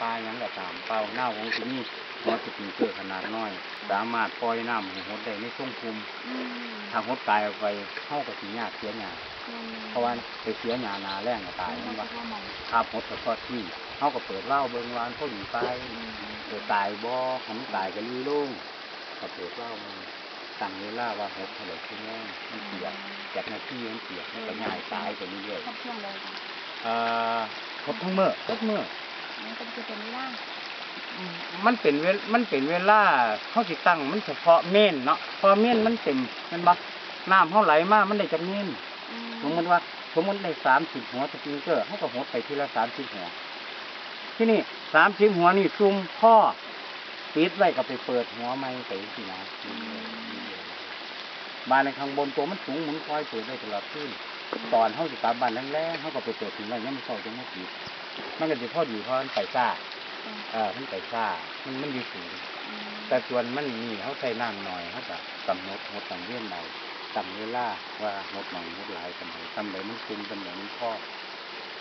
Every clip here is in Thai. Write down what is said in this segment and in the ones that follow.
ปลาหยังก็ตามเป้าหน้าของที่นี่หัวสปริงเกอร์ขนาดน้อย สามารถปล่อยน้ำให้หดได้ในช่วงคุมอืมทางหดตายออกไปเข้ากับสีหยาเสียหยาอืมเพราะว่าไปเสียหยานาแรงก็ตายมัมันนก็ว่าเข้ามองถ้าหดเฉพาะที่เขาก็เปิดเหล้าเบิ่งวานพอดีไปอืมเปิดตายบ่หันตายก็ลือลุ่งก็เปิดเหล้ามาตั้งเวลาว่าหดเท่าไหร่ชั่วโมงมันเปียกจากนาทีมันเปียกมันก็ง่ายตายไปเรื่อยครบเครื่องเลยค่ะๆเอ่อครบทั้งเมื่อครบเมื่อ นี่ก็คือเป็นร่างมันเป็นเวลมันเป็นเวลาเขาสิตั้ง มันเฉพาะเม่นเนาะเพอเม่นมันเต็มแมันบ่น้ำเขาไหลมามันได้จากเม่นอืมสมมติว่าสมมติได้สามสิบหัวสปริงเกอร์เขาก็หดไปทีละสามสิบหัว ที่นี่สามสิบหัวนี่ซุ่มพ่อปิดไว้ก็ไปเปิดหัวใหม่ไปสินะ บ้านในข้างบนตัวมันสูงหมุนคอยเปิดได้ตลอดขึ้นตอนเขาสิกลับบ้านแรงๆเขาก็ไปเปิดถึงไรเนี่ยมันเข้าจังไม่ปิดมันก็จะพอดีเพราะมันไปซ่าเออมันไปซ่ามันมันอยู่สูงอืมแต่ส่วนมันนี่เขาใส่น้ำหน่อยเขาจะกำหนดหดต่างเรื่องใดต่างเวลาว่าหดหน่อยหดหลายกันไหนทำไหนมันคุมกันไหนมันพอ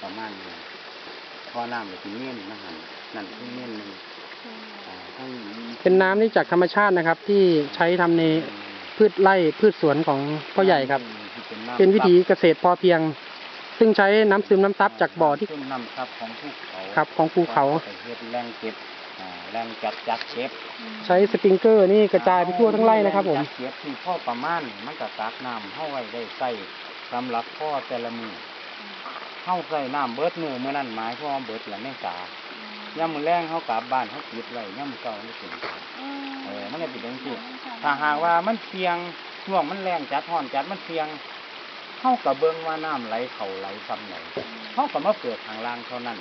ประมาณนี้พอน้ำเลยทีเงี้ยนนะหันนั่นคือเงี้ยนหนึ่งอ่าต้องเป็นน้ำนี่จากธรรมชาตินะครับ ที่ใช้ทำใน พืชไร่พืชสวนของพ่อใหญ่ครับ เป็นวิถีเกษตรพอเพียง ซึ่งใช้น้ำซึมน้ำซับจากบ่อที่ ซึมน้ำซับของภูเขาครับของภูเขา ไปเฮ็ดแรงเก็บอ่าแรงจัดจัดเก็บอืมใช้สปริงเกอร์นี่กระจายไปทั่วทั้งไร่นะครับ ผม แงจัดเก็บที่พ่อประมาณมันก็ตักน้ำเข้าไว้ได้ใส่สำหรับพ่อแต่ละมือเข้าใส่น้ำเบิดมือเมื่อนั้นหมายความว่าเบิดละแม่สาย่ำมือแรงเขากลับบ้านเขาปิดไว้ย่ำมือเก่าไม่ถึง อืม เออมันก็เป็นจังซี่ใช่ถ้าหากว่ามันเพียงช่วงมันแรงจัดห่อนจัดมันเพียงเข้ากับเบิ้งว่าน้ำไหลเข่าไหลซ้ำไหนเขาก็มาเปิดทางล่างเท่านั้น